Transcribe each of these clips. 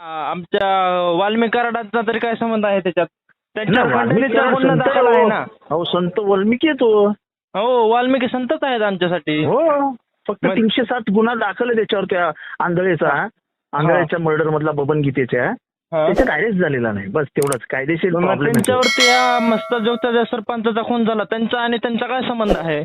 आमच्या वाल्मिक कराडाचा तरी काय संबंध आहे त्याच्यात? खंडणीचा गुन्हा दाखल आहे आहे हो. ना अहो संत वाल्मिकी आहे तो. हो वाल्मिकी संतच आहेत आमच्यासाठी. हो फक्त मग- तीनशे सात गुन्हा दाखल आहे त्याच्यावर त्या आंधळेचा. आंधळेच्या मर्डर मधला बबन गीतेच्या. हा. त्याच्यात अरेस्ट झालेला नाही. बस तेवढंच. कायदेशीर मग प्रॉब्लेम त्यांच्यावरती या मस्ताजोगचा ज्या सरपंचाचा खून झाला. त्यांचा आणि त्यांचा काय संबंध आहे?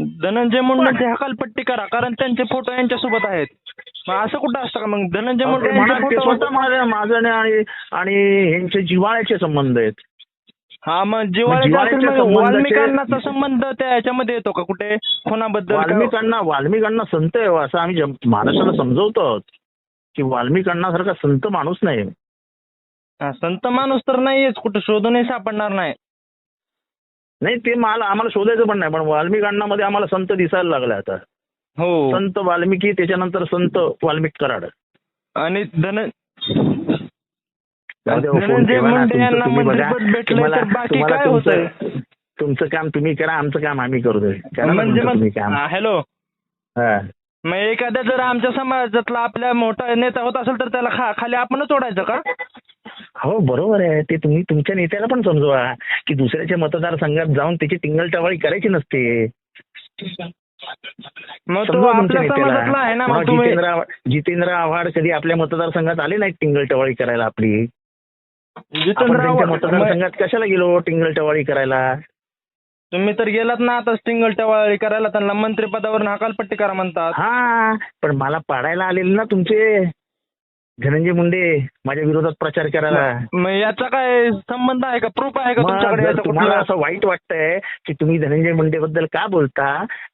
धनंजय मुंडेची हकालपट्टी करा कारण त्यांचे फोटो यांच्यासोबत आहेत. मग असं कुठं असतं का? मग धनंजय मुंडे यांचे ते स्वतः माझ्या माझं आणि आणि ह्यांचे जिव्हाळ्याचे संबंध आहेत. हा मग जिवाळ्याचे जिव्हाळ्याच्या असेल मग संबंधाचे- वाल्मिकांनाचा संबंध त्या याच्यामध्ये येतो का? कुठे? खुनाबद्दल का? वाल्मिकांना वाल्मिकांना संत आहे हो, असं आम्ही जम- महाराष्ट्राला समजवतो. आहोत की वाल्मिकांना संत माणूस नाही. हा, संत माणूस तर नाहीयेच कुठे शोधूनही सापडणार नाही. नाही ते मला आम्हाला शोधायचं पण नाही पण वाल्मिकांना मध्ये आम्हाला संत दिसायला लागले आता हो संत वाल्मिकी त्याच्यानंतर संत वाल्मिक कराड आणि धन धनंजय. मुंडे यांना. मंत्रिपद तर बाकी काय होतंय? तुमचं काम तुम्ही करा आमचं काम आम्ही करा म्हणजे मग हॅलो. मग एखाद्या जर आमच्या समाजातला आपल्या मोठा नेता होत असेल तर त्याला खाली आपणच ओढायचं का हो बरोबर आहे. ते तुम्ही तुमच्या नेत्याला पण समजवा की दुसऱ्याच्या मतदारसंघात जाऊन त्याची टिंगल टवाळी करायची नसते. मग जितेंद्र आव्हाड- जितेंद्र आव्हाड कधी आपल्या मतदारसंघात आले नाहीत टिंगल टवाळी करायला आपली? जितेंद्र मग मतदारसंघात कशाला गेलो टिंगल टवाळी करायला? तुम्ही तर गेलात ना आता स्टिंगल टवाळी करायला त्यांना मंत्रिपदावर हकालपट्टी करा म्हणतात. हा पण मला पाडायला आलेले ना तुमचे. धनंजय मुंडे माझ्या विरोधात प्रचार करायला मग याचा काय संबंध आहे का प्रूफ आहे का तुमच्याकडे तुम्हाला कुठला? असं वाईट वाटतंय की तुम्ही धनंजय मुंडे बद्दल का बोलता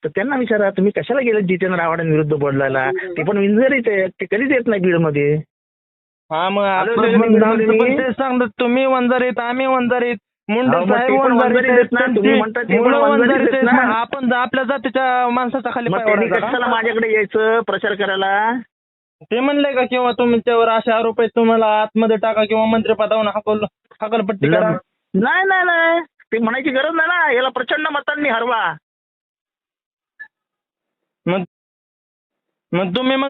तर त्यांना विचारा तुम्ही कशाला गेले जितेंद्र आव्हाडांविरुद्ध बोलायला ते पण विंजरीत आहेत ते कधीच येत नाही बीडमध्ये हा मग पण पण तेच सांगतात तुम्ही वंजारीत आम्ही वंजारीत मुंडे अहो, मग साहेब ते पण वंजारीत वंजारीत आहेत, आहेत ना, तुम्ही म्हणता ते पण मुलं वंजारीत वंजारीत आहेत आहेत. ना. मग आपण जा- आपल्या जातीच्या माणसाचा खाली मग पाय त्यांनी ओढायचा कशाला? माझ्याकडे यायचं प्रचार करायला ते म्हणले का किंवा तुमच्यावर असे आरोप आहेत तुम्हाला आतमध्ये टाका किंवा मंत्रिपदावर हकल हकलपट्टी करा. नाही नाही नाही. ते म्हणायची गरज नाही ना. याला प्रचंड मतांनी हरवा. मग मग तुम्ही मग